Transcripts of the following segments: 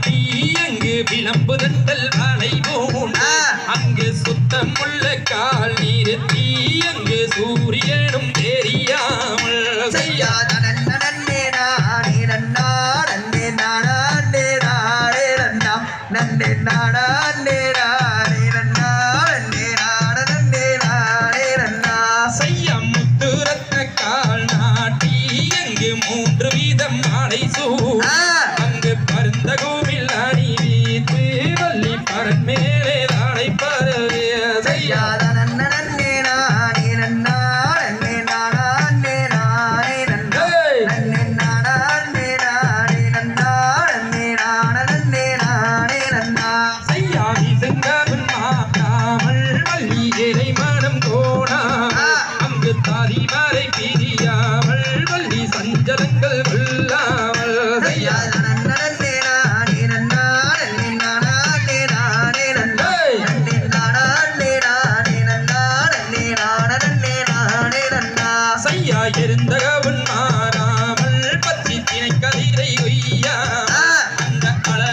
காட்டி அங்கு விளம்புதல் வாழை பூண்டா அங்கு சுத்தமுள்ள கால் நிறுத்தி அங்கு சூரியனும்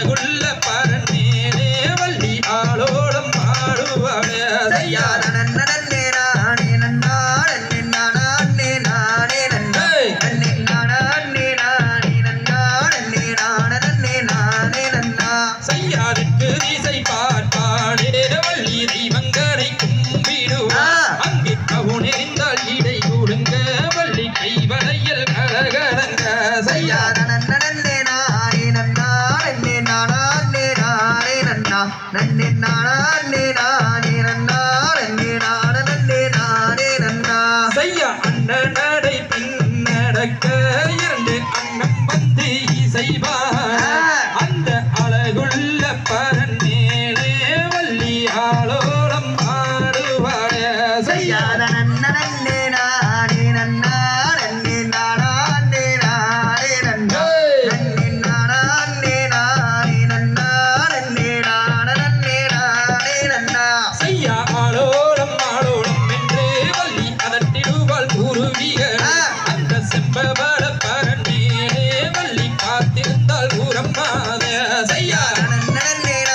உள்ள பாரன் மேலே வள்ளி ஆளோடம் பாடுவாளே செய்யாருக்கு இசை பார்ப்பாடே வள்ளி தெய்வங்கரை கும்பிடுவா. அங்கே கவுனெறிந்தால் இடை கொடுங்க வள்ளி கைவரையில் கரகரங்க செய்யாத ஐயா அண்ணன் நடை பின் நடக்க இரண்டு அண்ணன் வந்து இசைவார். அந்த அழகுள்ள பரன் வள்ளி ஆளோளம் ஆடுவார் செய்யாத நன்னனை ನನ್ನ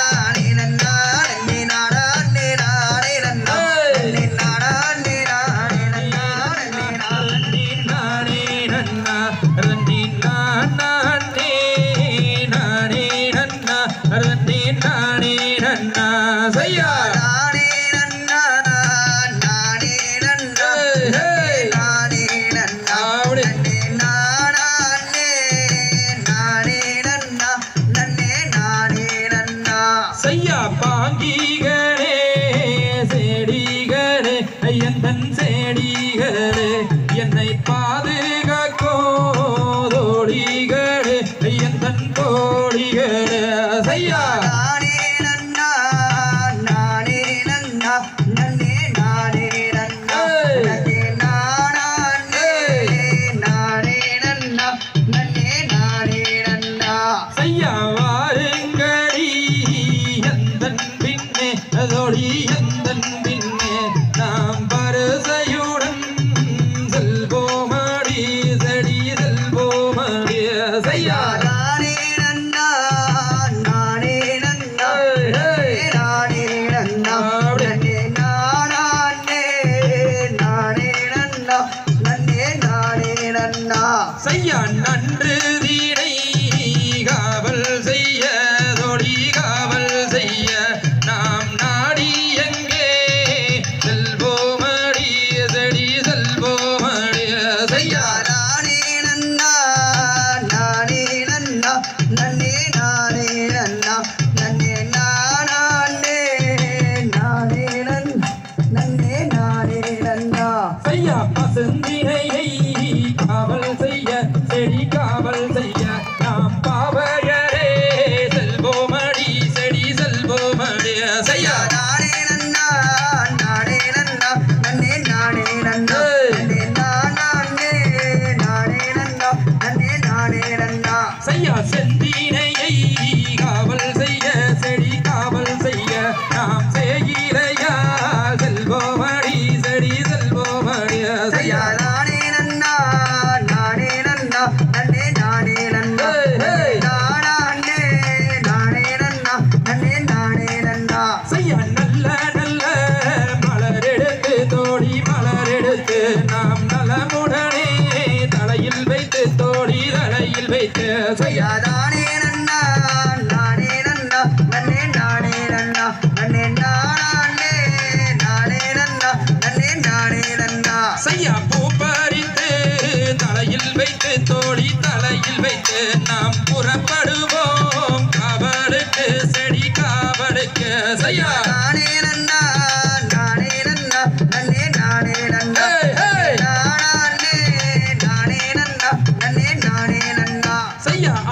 மொழி எந்தன் பின்னே நாம் பரசையுடன் செல்வோமாடி செடி செல்வோமாடி செய்யா. செய்யான் நன்று தீடை காவல் செய்யா நன்னா நானே நன்னா நன்னே நானே நன்னா நன்னே நானே நானே நன்னா நன்னே நானே நன்னா செய்யா பூ பறித்து தலையில் வைத்து தோழி தலையில் வைத்து நாம் புறப்படுவோம் Yeah.